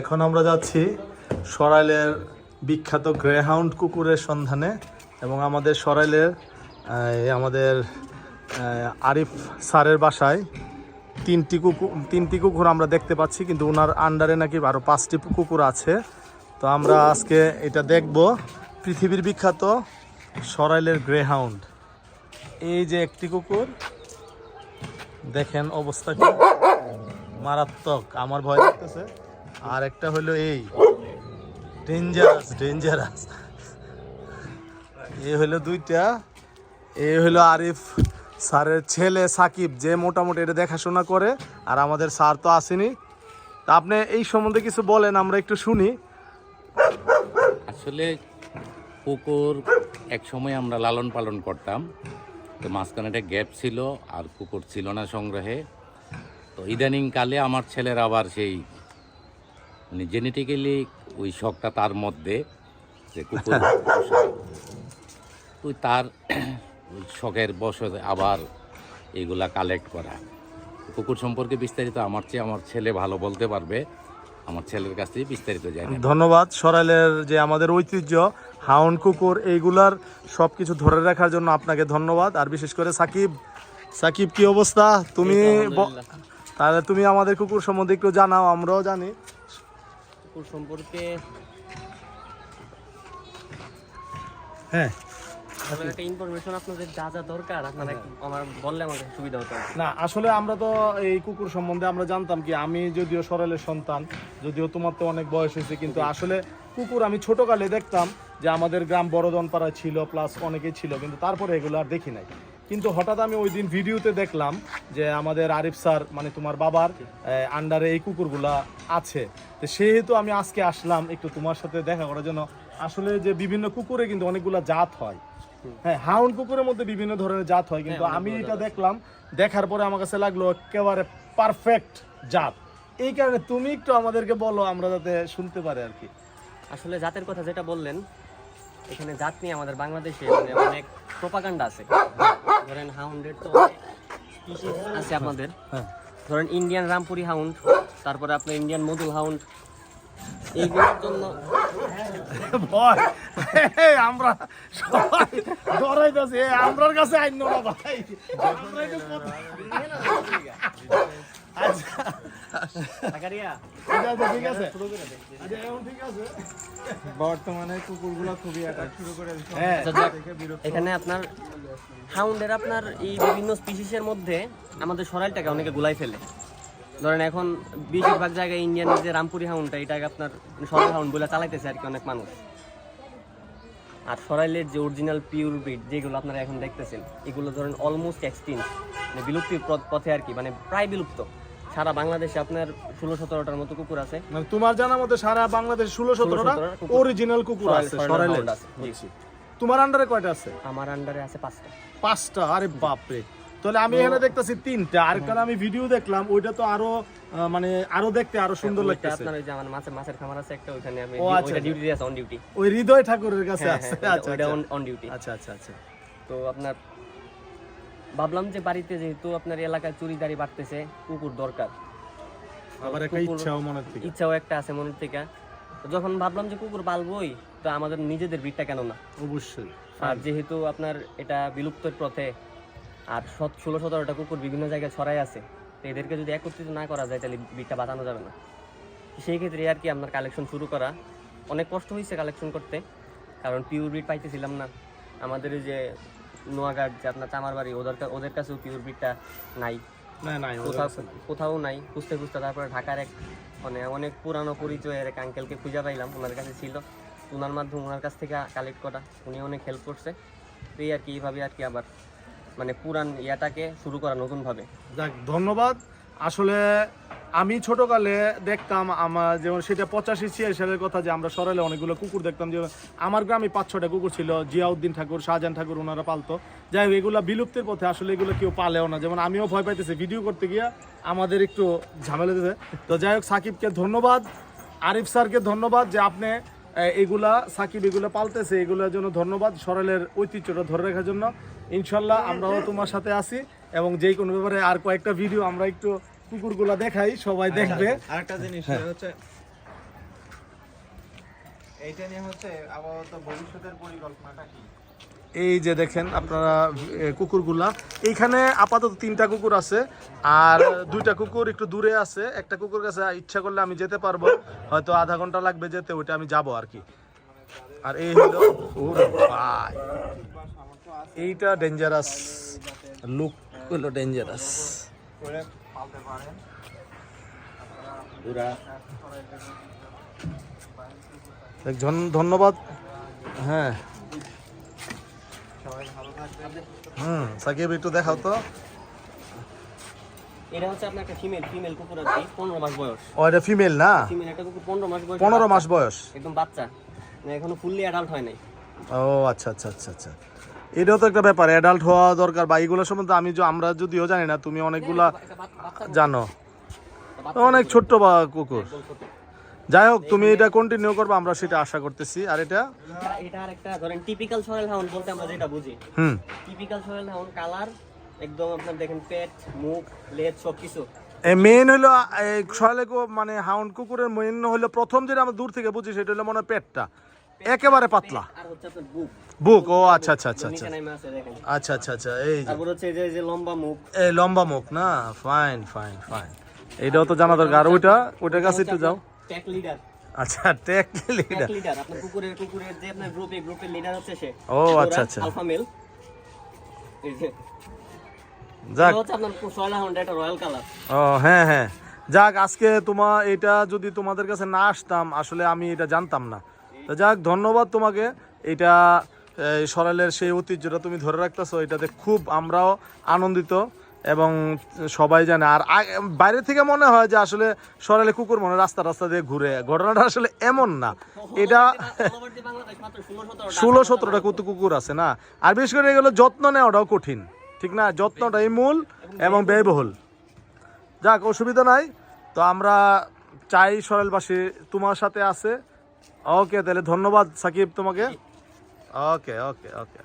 এখন আমরা যাচ্ছি সরাইলের বিখ্যাত গ্রেহাউন্ড কুকুরের সন্ধানে এবং আমাদের সরাইলের আমাদের আরিফ স্যারের বাসায় তিনটি কুকুর তিনটি কুকুর আমরা দেখতে পাচ্ছি, কিন্তু ওনার আন্ডারে নাকি আরও পাঁচটি কুকুর আছে। তো আমরা আজকে এটা দেখব পৃথিবীর বিখ্যাত সরাইলের গ্রেহাউন্ড। এই যে একটি কুকুর, দেখেন অবস্থা কি? মারাত্মক, আমার ভয় লাগতেছে। আর একটা হলো এই। ডেঞ্জারাস ডেঞ্জারাস এই হলো দুইটা। এই হলো আরিফ স্যারের ছেলে সাকিব, যে মোটামুটি এটা দেখাশোনা করে, আর আমাদের স্যার তো আসেনি। তা আপনি এই সম্বন্ধে কিছু বলেন, আমরা একটু শুনি। আসলে কুকুর এক সময় আমরা লালন পালন করতাম, তো মাঝখানে একটা গ্যাপ ছিল আর কুকুর ছিল না সংগ্রহে। তো ইদানিং কালে আমার ছেলের আবার সেই মানে জেনেটিক্যালি ওই শখটা তার মধ্যে যে কুকুর। তো তার ওই শখের বসে আবার এগুলা কালেক্ট করা। কুকুর সম্পর্কে বিস্তারিত আমার চেয়ে আমার ছেলে ভালো বলতে পারবে আমার ছেলের কাছ থেকে বিস্তারিত জানি ধন্যবাদ সরাইলের যে আমাদের ঐতিহ্য হাউন কুকুর এইগুলার সব কিছু ধরে রাখার জন্য আপনাকে ধন্যবাদ। আর বিশেষ করে সাকিব সাকিব কি অবস্থা? তুমি তাহলে তুমি আমাদের কুকুর সম্বন্ধে একটু জানাও আমরাও জানি। কুকুর সম্পর্কে? হ্যাঁ। একটা ইনফরমেশন আপনাদের যা যা দরকার আপনারা একটু আমার বললে আমাদের সুবিধা হতো না আসলে আমরা তো এই কুকুর সম্বন্ধে আমরা জানতাম কি আমি যদিও সরাইলের সন্তান যদিও তোমার তো অনেক বয়স হয়েছে কিন্তু আসলে কুকুর আমি ছোটকালে দেখতাম যে আমাদের গ্রাম বড়দনপাড়া ছিল প্লাস অনেকেই ছিল কিন্তু তারপরে এগুলো আর দেখি নাই। কিন্তু হঠাৎ আমি ওই দিন ভিডিওতে দেখলাম যে আমাদের আরিফ স্যার মানে তোমার বাবার আন্ডারে এই কুকুরগুলা আছে। তো সেহেতু আমি আজকে আসলাম একটু তোমার সাথে দেখা করার জন্য। আসলে যে বিভিন্ন কুকুরে কিন্তু অনেকগুলা জাত হয়। হ্যাঁ হাউন্ড কুকুরের মধ্যে বিভিন্ন ধরনের জাত হয় কিন্তু হ্যাঁ, আমি এটা দেখলাম দেখার পরে আমার কাছে লাগল একেবারে পারফেক্ট জাত। এই কারণে তুমি একটু আমাদেরকে বলো আমরা যাতে শুনতে পারি আর কি। আসলে জাতের কথা যেটা বললেন এখানে জাত নিয়ে আমাদের বাংলাদেশে মানে অনেক প্রপাগান্ডা আছে। ধরেন হাউন্ডের তো আছে আপনাদের হ্যাঁ। ধরেন ইন্ডিয়ান রামপুরি হাউন্ড তারপরে আপনার ইন্ডিয়ান মধুল হাউন্ড এইগুলোর জন্য ভয়। আমরা সবাই ডরাইতেছি। আমরার কাছে আইন না ভাই। আমরা একটু কথা- আচ্ছা। বর্তমানে কুকুরগুলো খুবই অ্যাটাক শুরু করে হ্যাঁ এখানে আপনার হাউন্ডের আপনার এই বিভিন্ন স্পিসিসের মধ্যে আমাদের সরাইলটাকে অনেকে গুলাই ফেলে। ধরেন এখন বেশিরভাগ জায়গায় ইন্ডিয়ান যে রামপুরি হাউন্ডটা এটাকে আপনার সরাইল হাউন্ড বলে চালাইতেছে আর কি অনেক মানুষ। আর সরাইলের যে অরিজিনাল পিওর ব্রিড যেগুলো আপনারা এখন দেখতেছেন এগুলো ধরেন অলমোস্ট এক্সটিন মানে বিলুপ্তির পথে আর কি মানে প্রায় বিলুপ্ত। সারা বাংলাদেশে আপনার ষোলো সতেরোটার মতো কুকুর আছে। মানে তোমার জানা মতে সারা বাংলাদেশ ষোলো সতেরোটা অরিজিনাল কুকুর। আছে আছে। তোমার আন্ডারে কয়টা আছে? আমার আন্ডারে আছে পাঁচটা। পাঁচটা? আরে বাপরে। তাহলে আমি এখানে দেখতেছি তিনটা। আর কারণ আমি ভিডিও দেখলাম ওইটা তো আরও মানে আরও দেখতে আরও সুন্দর ওইটা লাগতেছে। আপনার ওই যে আমার মাছের মাছের খামার আছে একটা ওইখানে আমি আচ্ছা, ওইটা আচ্ছা। ডিউটি আছে অন ডিউটি ওই হৃদয় ঠাকুরের কাছে হ্যাঁ আছে হ্যাঁ আচ্ছা ওইটা আচ্ছা। অন ডিউটি আচ্ছা আচ্ছা আচ্ছা। তো আপনার ভাবলাম যে বাড়িতে যেহেতু আপনার এলাকায় চুরিদারি বাড়তেছে কুকুর দরকার। আবার একটা ইচ্ছাও থেকে। ইচ্ছাও একটা আছে মনের থেকে। যখন ভাবলাম যে কুকুর পালবই তো আমাদের নিজেদের ব্রিডটা কেন না? অবশ্যই আর যেহেতু আপনার এটা বিলুপ্তের পথে আর সত ষোলো সতেরোটা কুকুর বিভিন্ন জায়গায় ছড়াই আছে তো এদেরকে যদি একত্রিত না করা যায় তাহলে ব্রিডটা বাঁচানো যাবে না। সেই ক্ষেত্রে আর কি আপনার কালেকশন শুরু করা। অনেক কষ্ট হয়েছে কালেকশন করতে কারণ পিওর ব্রিড পাইতেছিলাম না। আমাদের যে নোয়াঘাট যে আপনার চামার বাড়ি ওদের ওদের কাছেও পিওর ব্রিডটা নাই। কোথাও কোথাও নাই খুঁজতে খুঁজতে তারপরে ঢাকার এক মানে অনেক পুরানো পরিচয়ের এক আঙ্কেলকে খুঁজে পাইলাম ওনার কাছে ছিল। ওনার মাধ্যমে ওনার কাছ থেকে কালেক্ট করা উনি অনেক হেল্প করছে। তো এই আর কি এইভাবে আর কি আবার মানে পুরান ইয়াটাকে শুরু করা নতুনভাবে। যাক ধন্যবাদ। আসলে আমি ছোটকালে দেখতাম আমার যেমন সেটা পঁচাশি ছিয়াশি সালের কথা যে আমরা সরাইলে অনেকগুলো কুকুর দেখতাম যে আমার গ্রামে পাঁচ ছটা কুকুর ছিল, জিয়াউদ্দিন ঠাকুর, শাহজাহান ঠাকুর ওনারা পালতো। যাই হোক, এগুলো বিলুপ্তির পথে আসলে এগুলো কেউ পালেও না। যেমন আমিও ভয় পাইতেছি, ভিডিও করতে গিয়া আমাদের একটু ঝামেলা দিতে তো যাই হোক, সাকিবকে ধন্যবাদ, আরিফ স্যারকে ধন্যবাদ যে আপনি এগুলা, সাকিব এগুলো পালতেছে, এগুলোর জন্য ধন্যবাদ সরেলের ঐতিহ্যটা ধরে রাখার জন্য। ইনশাল্লাহ আমরাও তোমার সাথে আছি এবং যেই কোনো ব্যাপারে আর কয়েকটা ভিডিও আমরা একটু কুকুরগুলা দেখাই সবাই দেখবে। আরেকটা জিনিস হচ্ছে এইটা নিয়ে হচ্ছে আপাতত ভবিষ্যতের পরিকল্পনাটা কি? এই যে দেখেন আপনারা কুকুরগুলা। এইখানে আপাতত তিনটা কুকুর আছে আর দুইটা কুকুর একটু দূরে আছে। একটা কুকুর কাছে ইচ্ছা করলে আমি যেতে পারব হয়তো আধা ঘণ্টা লাগবে যেতে ওইটা আমি যাব আর কি। আর এই হলো ভাই এইটা ডেঞ্জারাস লুক হলো ডেঞ্জারাস পালতে পারেন। পুরা ধন্যবাদ। হ্যাঁ। হুম সাকিব একটু দেখাও তো। এটা হচ্ছে আপনার একটা ফিমেল ফিমেল কুকুর কি পনেরো মাস বয়স। ও এটা ফিমেল না? ফিমেল একটা কুকুর পনেরো মাস বয়স পনেরো মাস বয়স। একদম বাচ্চা। মানে এখনও ফুললি অ্যাডাল্ট হয় নাই। ও আচ্ছা আচ্ছা আচ্ছা আচ্ছা। এটাও তো একটা ব্যাপার অ্যাডাল্ট হওয়া দরকার। বা এইগুলো সম্বন্ধে আমি আমরা যদিও জানি না তুমি অনেকগুলা জানো। অনেক ছোট্ট বা কুকুর। যাই হোক তুমি এটা কন্টিনিউ করবে আমরা সেটা আশা করতেছি। আর এটা? এটা- এটা আর একটা ধরেন টিপিক্যাল সয়েল হাউন্ড বলতে আমরা যেটা বুঝি। হুম। টিপিক্যাল সয়েল হাউন্ড কালার একদম আপনার দেখেন পেট মুখ লেজ সব কিছু মেন হলো মানে হাউন্ড কুকুরের মেন হলো প্রথম যেটা আমরা দূর থেকে বুঝি সেটা হলো মনে হয় পেটটা একেবারে পাতলা। বুক। ও আচ্ছা আচ্ছা আচ্ছা আচ্ছা। দেখেন। আচ্ছা আচ্ছা আচ্ছা এই যে। লম্বা মুখ। এই লম্বা মুখ না? ফাইন ফাইন ফাইন এইটাও তো জানা দরকার। আর ওইটা ওইটার কাছে একটু যাও। আচ্ছা টেক লিডার লিডার আপনার কুকুরের কুকুরের যে আপনার গ্রুপে গ্রুপের লিডার হচ্ছে সে। ও, আচ্ছা, আচ্ছা। আলফা মেল এই যে। যাক। এটা হচ্ছে আপনার সয়েল একটা রয়্যাল কালার ও হ্যাঁ হ্যাঁ। যাক আজকে তোমার এটা যদি তোমাদের কাছে না আসতাম আসলে আমি এটা জানতাম না। তো যাক, ধন্যবাদ তোমাকে। এটা এই সরাইলের সেই ঐতিহ্যটা তুমি ধরে রাখতেছো, এটাতে খুব আমরাও আনন্দিত এবং সবাই জানে। আর বাইরে থেকে মনে হয় যে আসলে সরালে কুকুর মনে রাস্তা রাস্তা দিয়ে ঘুরে। ঘটনাটা আসলে এমন না। এটা ষোলো সতেরোটা কত কুকুর আছে না? আর বিশেষ করে এগুলো যত্ন নেওয়াটাও কঠিন, ঠিক না? যত্নটাই মূল এবং ব্যয়বহুল। যাক, অসুবিধা নাই। তো আমরা চাই সরেলবাসী তোমার সাথে আছে। ওকে তাহলে ধন্যবাদ সাকিব তোমাকে। ওকে ওকে ওকে